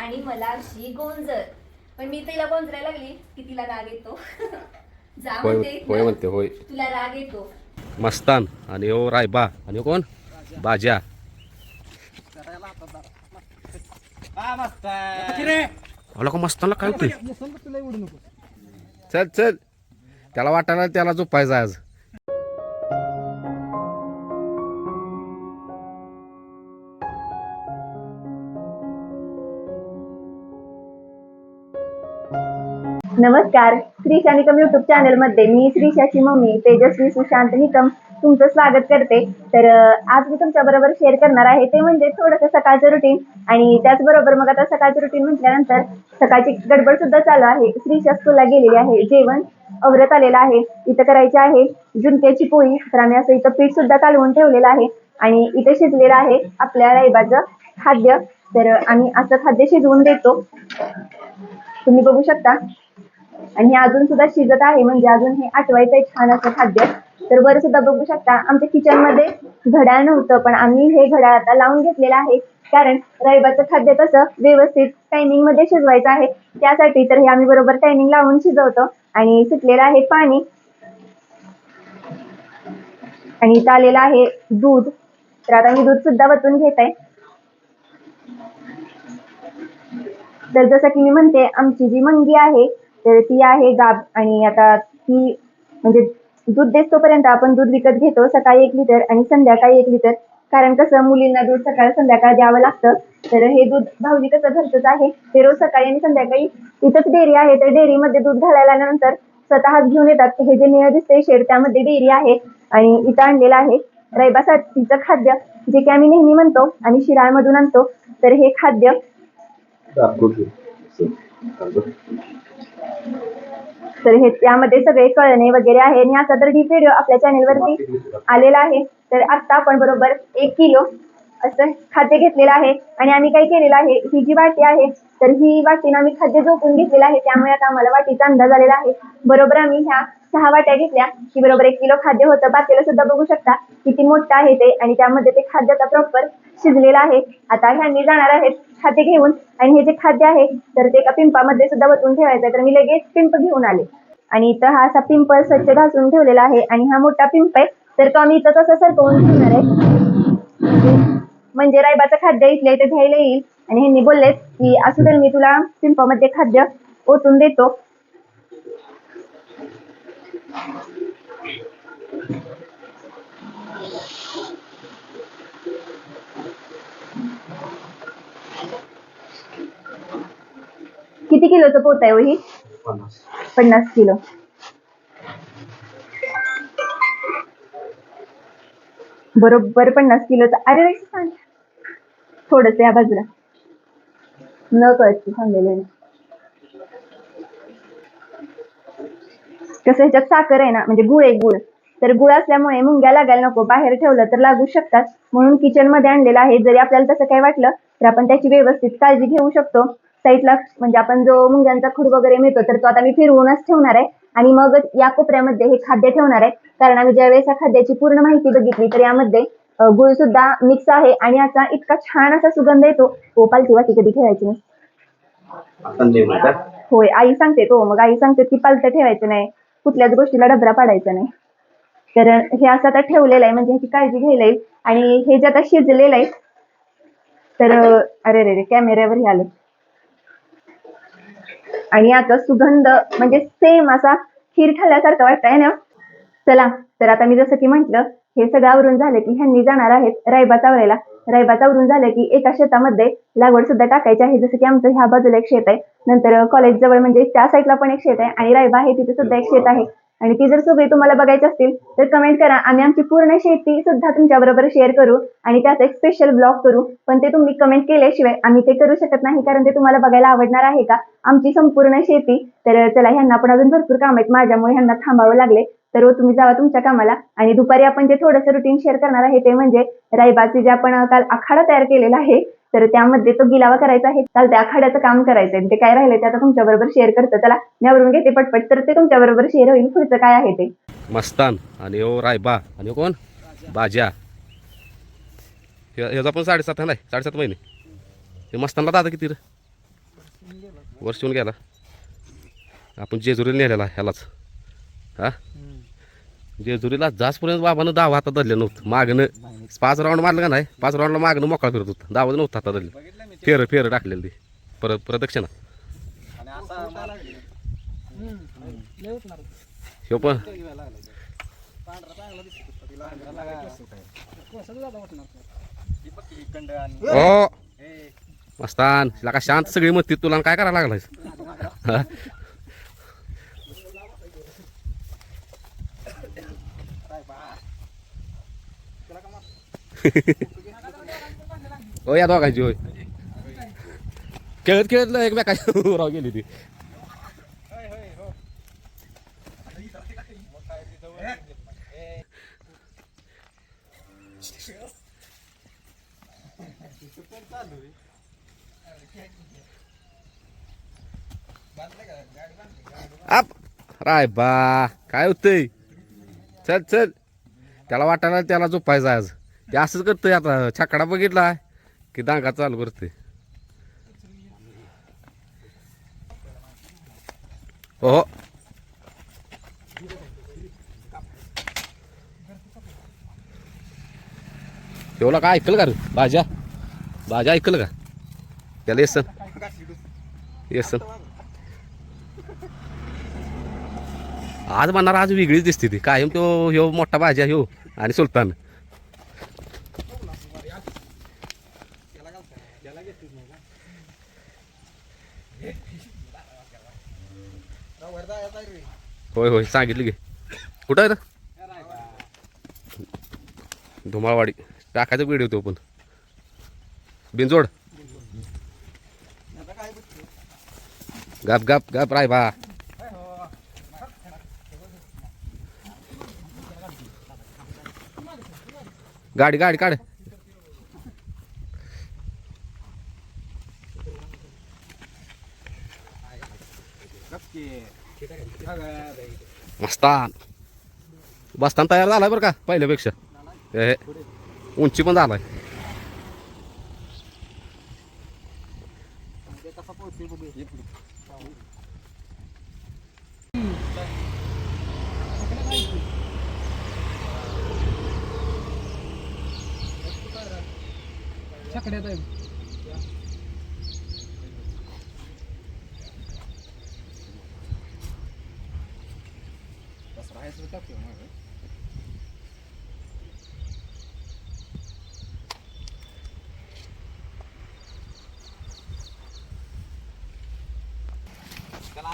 आणि मला अशी गोंजर पण मी तिला गोंजरायला लागली की तिला राग येतो. जा होय म्हणते होय इथनं. म्हणते होय. तुला राग येतो. मस्तान आणि हो रायबा आणि ह्यो कोण? बाजा अहो का मस्तानला काय होतंय? चल चल. त्याला वाटायला त्याला झोपायचं आज. नमस्कार. श्रीशा निकम युट्यूब चॅनलमध्ये मी श्रीशाची मम्मी तेजस्वी सुशांत निकम तुमचं स्वागत करते. तर आज मी तुमच्या बरोबर शेअर करणार आहे. ते म्हणजे थोडंसं सकाळचं रुटीन आणि त्याचबरोबर मग आता सकाळचं रुटीन म्हटल्यानंतर सकाळची गडबड सुद्धा चालू आहे. श्रीशा स्कूलला गेलेली आहे. जेवण अवरत आलेलं आहे. इथं करायचे आहे झुणक्याची पोळी. तर आम्ही असं इथं पीठ सुद्धा कालवून ठेवलेलं आहे. आणि इथे शिजलेलं आहे आपल्या राईबाचं खाद्य. तर आम्ही असं खाद्य शिजवून देतो. तुम्ही बघू शकता. आणि हे अजून सुद्धा शिजत आहे म्हणजे अजून हे आठवायचं आहे छान असं खाद्य. तर वर सुद्धा बघू शकता आमच्या किचनमध्ये घड्याळ नव्हतं पण आम्ही हे घड्याळ आता लावून घेतलेलं आहे. कारण रविवारचं खाद्य कसं व्यवस्थित टायमिंगमध्ये शिजवायचं आहे. त्यासाठी तर हे आम्ही बरोबर टायमिंग लावून शिजवतो. आणि सुटलेलं आहे पाणी. आणि इथं आलेलं आहे दूध. तर आता मी दूध सुद्धा वतून घेत. आहे तर जसं की मी म्हणते आमची जी मंगी आहे तर ती आहे गाब आणि आता ती म्हणजे दूध देतोपर्यंत आपण दूध विकत घेतो सकाळी एक लिटर आणि संध्याकाळी एक लिटर कारण कसं मुलींना दूध सकाळ संध्याकाळ द्यावं लागतं. तर हे दूध भाऊजी कसं घरचंच आहे. ते रोज सकाळी आणि संध्याकाळी तिथंच डेअरी आहे. तर डेअरीमध्ये दूध घालायला नंतर स्वतःच घेऊन येतात. हे जे निळ दिसते शेड त्यामध्ये डेअरी आहे आणि इथं आणलेलं आहे. रैबासाठीचं खाद्य जे की आम्ही नेहमी म्हणतो आणि शिराळमधून आणतो तर हे खाद्य तर हे त्यामध्ये सगळे कळणे वगैरे आहे आणि असा तर डीप व्हिडिओ आपल्या चॅनेलवरती आलेला आहे. तर आता आपण बरोबर एक किलो असं खाद्य घेतलेलं आहे आणि आम्ही काय केलेलं आहे ही जी वाटी आहे तर ही वाटीनं आम्ही खाद्य झोपून घेतलेलं आहे. त्यामुळे आता आम्हाला वाटीचा अंदाज आलेला आहे. बरोबर आम्ही ह्या सहा वाट्या घेतल्या. की बरोबर एक किलो खाद्य होतं. बाकीला सुद्धा बघू शकता किती मोठं आहे ते आणि त्यामध्ये ते खाद्य आता प्रॉपर शिजलेलं आहे. आता ह्यांनी जाणार आहेत खाद्य घेऊन आणि हे जे खाद्य आहे तर ते एका पिंपामध्ये सुद्धा वतून ठेवायचं आहे. तर मी लगेच पिंप घेऊन आले. आणि इथं हा असा पिंप स्वच्छ घासून ठेवलेला आहे आणि हा मोठा पिंप आहे. तर तो आम्ही इथं तसं सरकवून ठेवणार आहे. म्हणजे रायबाचं खाद्य इथल्या इथे घ्यायला येईल. आणि ह्यांनी बोललेत की असू तर मी तुला पिंपामध्ये खाद्य ओतून देतो. किती किलोचं पोत आहे हो ही? पन्नास. किलो. बरोबर पन्नास किलोचा. अरे सांग थोडस या बाजूला. न कळत सांगलेलं कसं ह्याच्यात साखर आहे ना म्हणजे गुळ आहे गुळ. तर गुळ असल्यामुळे मुंग्या लागायला नको. बाहेर ठेवलं तर लागू शकतात. म्हणून किचनमध्ये आणलेलं आहे. जरी आपल्याला तसं काही वाटलं तर आपण त्याची व्यवस्थित काळजी घेऊ शकतो. साईडला म्हणजे आपण जो मुंग्यांचा खूड वगैरे मिळतो तर तो आता मी फिरवूनच ठेवणार आहे. आणि मग या कोपऱ्यामध्ये हे खाद्य ठेवणार आहे. कारण आम्ही ज्यावेळेस या खाद्याची पूर्ण माहिती बघितली तर यामध्ये गुळ सुद्धा मिक्स आहे आणि याचा इतका छान असा सुगंध येतो. ओ पालती वाटी कधी ठेवायची नाही. होय आई सांगते तो. मग आई सांगते की पालतं ठेवायचं नाही. कुठल्याच गोष्टीला डबरा पाडायचा नाही. तर हे असं आता ठेवलेलं आहे. म्हणजे ह्याची काळजी घ्यायला येईल. आणि हे जे आता शिजलेलं आहे तर अरे रे रे कॅमेऱ्यावर हे आलं. आणि आता सुगंध म्हणजे सेम असा खीर खाल्ल्यासारखं वाटतंय ना. चला तर आता मी जसं की म्हंटल हे सगळं आवरून झालं की ह्यांनी जाणार आहेत रायबा चावरायला रायबा चावरून झालं की एका शेतामध्ये लागवड सुद्धा टाकायची आहे. जसं की आमचं ह्या बाजूला एक शेत आहे. नंतर कॉलेज जवळ म्हणजे त्या साईडला पण एक शेत आहे आणि रायबा आहे तिथे सुद्धा एक शेत आहे. आणि ती जर सगळी तुम्हाला बघायची असतील तर कमेंट करा. आम्ही आमची पूर्ण शेती सुद्धा तुमच्याबरोबर शेअर करू आणि त्याचा एक स्पेशल ब्लॉग करू. पण ते तुम्ही कमेंट केल्याशिवाय आम्ही ते करू शकत नाही कारण ते तुम्हाला बघायला आवडणार आहे का? आमची संपूर्ण शेती. तर चला ह्यांना पण अजून भरपूर काम आहेत. माझ्यामुळे ह्यांना थांबावं लागले. तर हो तुम्ही जावा तुमच्या कामाला. आणि दुपारी आपण जे थोडंसं रुटीन शेअर करणार आहे ते म्हणजे रायबाचे जे आपण काल आखाडा तयार केलेला आहे तर त्यामध्ये तो गिलावा करायचा आहे. काल त्या आखाड्याचं काम करायचं आहे ते काय राहिलं ते आता तुमच्या बरोबर शेअर करतं त्याला यावरून घेते पटपट. तर ते तुमच्या बरोबर शेअर होईल. पुढचं काय आहे ते? मस्तान आणि हो, रायबा. आणि हो, कोण? बाजा ह्याचा पण साडेसात नाही साडेसात महिने. हे मस्तानला दादा किती वर्ष येऊन गेला आपण जेजुरीला नेलेला ह्यालाच. हा? जेजुरीला जासपर्यंत बाबानं दहा हातात धरले नव्हतं. मागणं पाच राऊंड मारलं का नाही? पाच राऊंडला मागणं मोकळा फिरत होतं. दावत नव्हतं हातात धरलं. फेर फेर टाकलेलं ते. परत प्रदक्षिणा हे पण. हो. मस्तान तिला का शांत सगळी मत तुला काय करायला लागलाय हा? हो या दोघांची होय. खेळत खेळत एकमेकाची राव गेली ती. आप. राय बा काय होतंय? चल चल. त्याला वाटायला त्याला झोपायचं आज. ते असंच करतोय आता. छकडा बघितला की दांगा चालू करते हो ठेवला काय ऐकलं का रे? भाज्या भाज्या ऐकलं का? त्याला येसन. येसन. आज म्हणणार आज वेगळीच दिसते ती. कायम तो ह्यो मोठा भाज्या ह्यो आणि सुलतान. होय होय सांगितलं की. कुठं आहे धुमाळवाडी. टाकायचा व्हिडिओ तो पण. बिनजोड. गप गप गप राय बा गाडी गाडी काढ मस्तान. बस्तान तयार झालाय बरं का पहिल्यापेक्षा. हे उंची पण झालाय.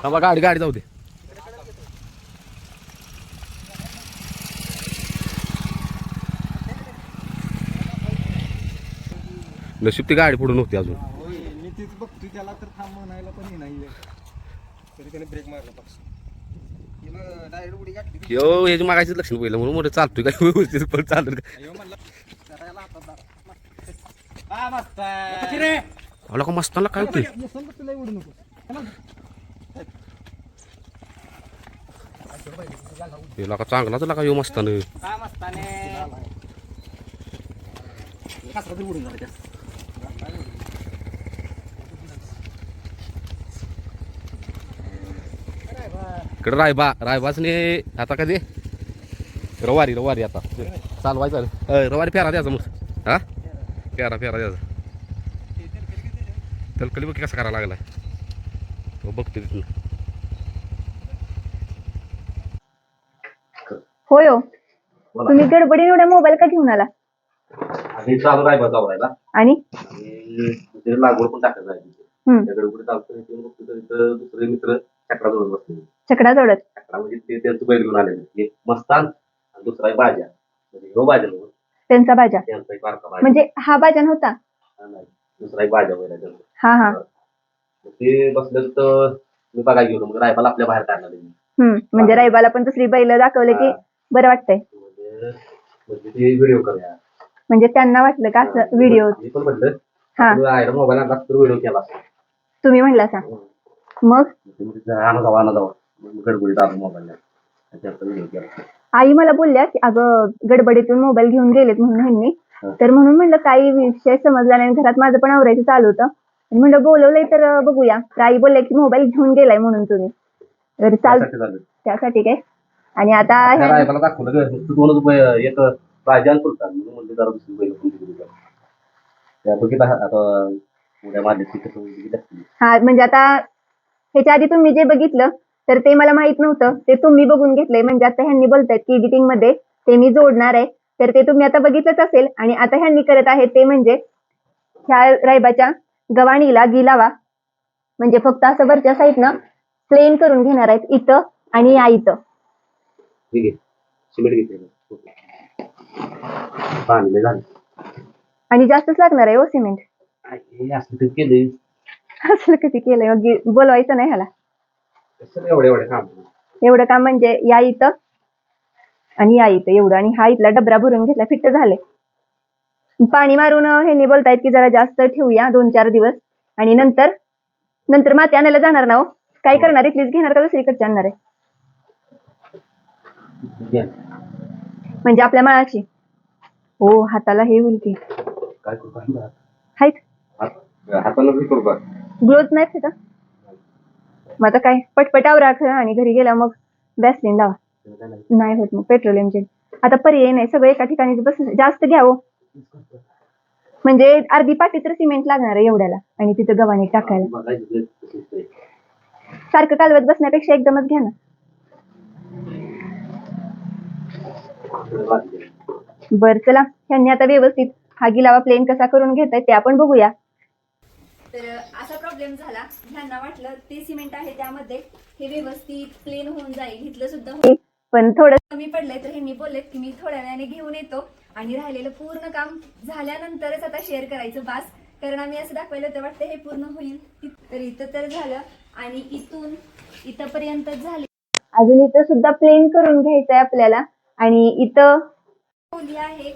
थांबा गाडी गाडी जाऊ दे. नशीब ती गाडी पुढे नव्हती अजून. मी तीच बघतोय त्याला तर थांब म्हणायला पण नाही तरी त्याने ब्रेक मारला पक्ष यो ह्याची मागायचं लक्ष पहिलं म्हणून मोठं चालतोय काय व्यवस्थित पण चालत का याला मस्त का काय होतंय? हे का चांगलाच लागा यो मस्तान काय मस्ताने कसं तरी उडून झालं इकडे रायबा रायबाचने आता कधी? रवारी रवारी आता. चालवायचं रवारी फेरा द्यायचा मग. हा? फेरा फेरा द्यायचा. तलकली बघ कसा करायला लागलाय. तो बघतो तिथून. होय हो. तुम्ही गडबडीने एवढा मोबाईल का घेऊन आला? आणि चालू रायबा चालवायला आणि? लागवड पण इथं दुसरे मित्र चक्रा चकडा जोडत? चक्रा म्हणजे ते त्यांचं बैल घेऊन आलेले. एक मस्तान आणि दुसरा बाजा. म्हणजे ह्यो बाजा नव्हं, त्यांचा बाजा? त्यांचा एक बारका बाजा. म्हणजे हा बाजान होता हा, नाही. दुसरा एक बाजा बैल आहे त्यांचा. हा हा. मग ते तर मी बघायला गेलो. मग रायबाला आपल्या बाहेर काढला त्यांनी. हम्म. म्हणजे रायबाला पण दुसरी बैल दाखवले की बरं वाटतंय. म्हणजे म्हणजे ते व्हिडिओ करूया. म्हणजे त्यांना वाटलं का असं व्हिडिओ? मी पण म्हटलं. हा. मोबाईल आणला तर व्हिडिओ केला असता. तुम्ही म्हणला सा मग ते आणा जावा आणा जावा मग गडबडीत आलो मोबाईल आई मला बोलल्या की अगं गडबडीतून मोबाईल घेऊन गेलेत म्हणून ह्यांनी. हा. तर म्हणून म्हणलं काही विषय समजला नाही. घरात माझं पण आवरायचं चालू होतं. म्हणलं बोलवलंय तर अं, बघूया. तर आई बोलले की मोबाईल घेऊन गेलाय म्हणून तुम्ही. तर चाल त्यासाठी झालं. त्यासाठी काय? आणि आता त्या ह्या- रायबाला दाखवलं ग. नुसतं दोनच बैल एक राजा आणि सुलतान. म्हणून जरा दुसरी बैल पण दिली होती. त्या बघितलं आता उड्या मारल्या ती कसं बघितलं असतील. हा म्हणजे आता ह्याच्या आधी तुम्ही जे बघितलं तर ते मला माहीत नव्हतं. ते तुम्ही बघून घेतलंय. म्हणजे आता ह्यांनी बोलतायत की एडिटिंगमध्ये ते मी जोडणार आहे. तर ते तुम्ही आता बघितलंच असेल. आणि आता ह्यांनी करत आहेत ते म्हणजे ह्या रायबाच्या गवाणीला गिलावा म्हणजे फक्त असं वरच्या साईडनं प्लेन करून घेणार आहेत. इथं आणि या इथं. आहे. सिमेंट आणि जास्तच लागणार आहे ओ सिमेंट हे केले असलं किती केलंय? गी- बोलवायचं नाही ह्याला. कसं एवढे एवढे काम एवढं काम म्हणजे या इथं आणि या इथं एवढं. आणि हा इथला डबरा भरून घेतला फिट्ट झाले पाणी मारून ह्यांनी बोलतायत की जरा जास्त ठेवूया दोन चार दिवस. आणि नंतर नंतर माती आणायला जाणार ना हो? काय करणार? इथलीच घेणार का दुसरीकडचे आणणार आहे? म्हणजे आपल्या माळाची. हो हाताला हे होईल की. काय करू? काय हायत. हात- हाताला बी करू का? ग्लोज नाही तिथं. मग आता काय पटपट आवरा खरं आणि घरी गेला मग बॅसलिन लावा. नाही होत मग पेट्रोल इंजिन आता पर्याय नाही सगळं एका ठिकाणी बस जास्त घ्यावं. म्हणजे अर्धी पाटी तर सिमेंट लागणार आहे एवढ्याला. आणि तिथं गव्हाणे टाकायला. सारखं कालवत बसण्यापेक्षा एकदमच घ्या ना. बर चला. ह्यांनी आता व्यवस्थित हा गिलावा प्लेन कसा करून घेताय ते आपण बघूया. तर असा प्रॉब्लेम झाला. ह्यांना वाटलं ते सिमेंट आहे त्यामध्ये. हे व्यवस्थित प्लेन होऊन जाईल. इथलं सुद्धा होईल. पण थोडं कमी पडलंय तर ह्यांनी बोललेत की मी थोड्या वेळाने घेऊन येतो. आणि राहिलेलं पूर्ण काम झाल्यानंतरच आता शेअर करायचं बास. कारण आम्ही असं दाखवलं तर वाटतं हे पूर्ण होईल. तर इथं तर झालं. आणि इथून इथपर्यंत झाले. अजून इथं सुद्धा प्लेन करून घ्यायचंय आपल्याला. आणि इथं खोली आहे.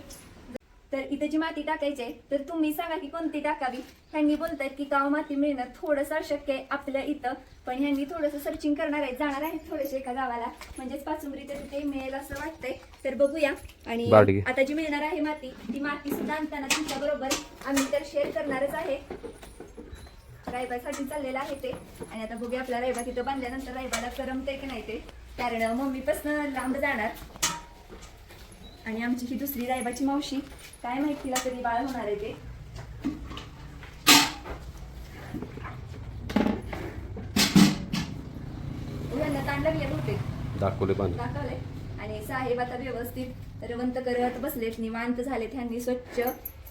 तर इथे जी माती टाकायची आहे तर तुम्ही सांगा की कोणती टाकावी? ह्यांनी बोलतायत की गाव माती मिळणं थोडंसं अशक्य आहे आपल्या इथं पण ह्यांनी थोडंसं सर्चिंग करणार आहे. जाणार आहेत थोडेसे एका गावाला. म्हणजेच पाचुंबरी तर तिथे मिळेल असं वाटतंय. तर बघूया. आणि. आता जी मिळणार आहे माती ती माती सुद्धा आणताना तुमच्या बरोबर आम्ही तर शेअर करणारच आहे. रायबासाठी चाललेलं आहे ते. आणि आता बघूया आपला रायबा तिथं बांधल्यानंतर रायबाला करमते की नाही ते. कारण मम्मीपासून लांब जाणार. आणि आमची ही दुसरी रायबाची मावशी. काय माहीत तिला कधी बाळ होणार आहे ते. ताण लागले बहुतेक दाखवले दाखवले. आणि साहेब आता व्यवस्थित रवंत करत बसलेत. निवांत झालेत. ह्यांनी स्वच्छ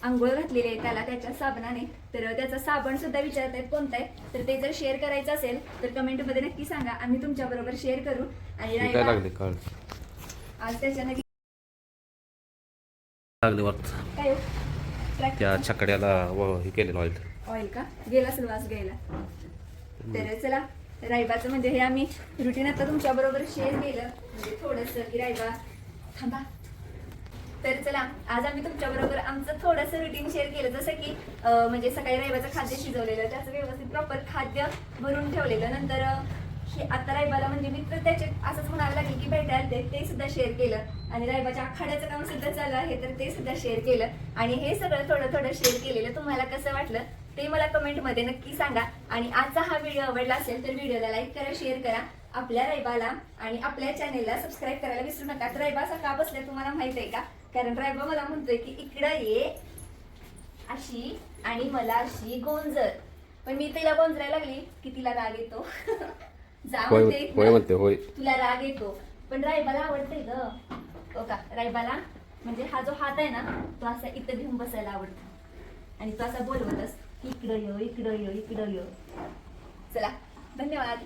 आंघोळ घातलेली आहे त्याला त्याच्या साबणाने. तर त्याचा साबण सुद्धा विचारत आहेत कोणता आहे तर ते जर शेअर करायचं असेल तर कमेंटमध्ये नक्की सांगा. आम्ही तुमच्या बरोबर शेअर करू. आणि आज त्याच्यानं लागले वाटत काय हो? त्या छकड्याला व हे केलेलं ऑइल ऑइल का? गेला असेल वास घ्यायला. तर चला रायबाचं म्हणजे हे आम्ही रुटीन आता तुमच्या बरोबर शेअर केलं. म्हणजे थोडस की रायबा थांबा. तर चला आज आम्ही तुमच्या बरोबर आमचं थोडंसं रुटीन शेअर केलं. जसं की अं, म्हणजे सकाळी रायबाचं खाद्य शिजवलेलं त्याचं व्यवस्थित प्रॉपर खाद्य भरून ठेवलेलं. नंतर अं, हे आता रायबाला म्हणजे मित्र त्याचे असंच म्हणायला लागले की भेटायला ते ते सुद्धा शेअर केलं. आणि रायबाच्या आखाड्याचं काम सुद्धा चालू आहे तर ते सुद्धा शेअर केलं. आणि हे सगळं थोडं थोडं शेअर केलेलं तुम्हाला कसं वाटलं ते मला कमेंटमध्ये नक्की सांगा. आणि आजचा हा व्हिडिओ आवडला असेल तर व्हिडिओला लाईक करा शेअर करा. आपल्या रायबाला आणि आपल्या चॅनेलला सबस्क्राईब करायला विसरू नका. तर रायबा असा का बसलाय तुम्हाला माहीत आहे का? कारण रायबा मला म्हणतोय की इकडं ये अशी आणि मला अशी गोंजर. पण मी तिला गोंजरायला लागली की तिला राग येतो. होय होय. म्हणते होय. तुला राग येतो. पण रायबाला आवडते ग. हो का? रायबाला म्हणजे हा जो हात आहे ना तो असा इथं घेऊन बसायला आवडतो. आणि तो असा बोलवतस इकडं यो इकडं यो इकडं यो. चला धन्यवाद.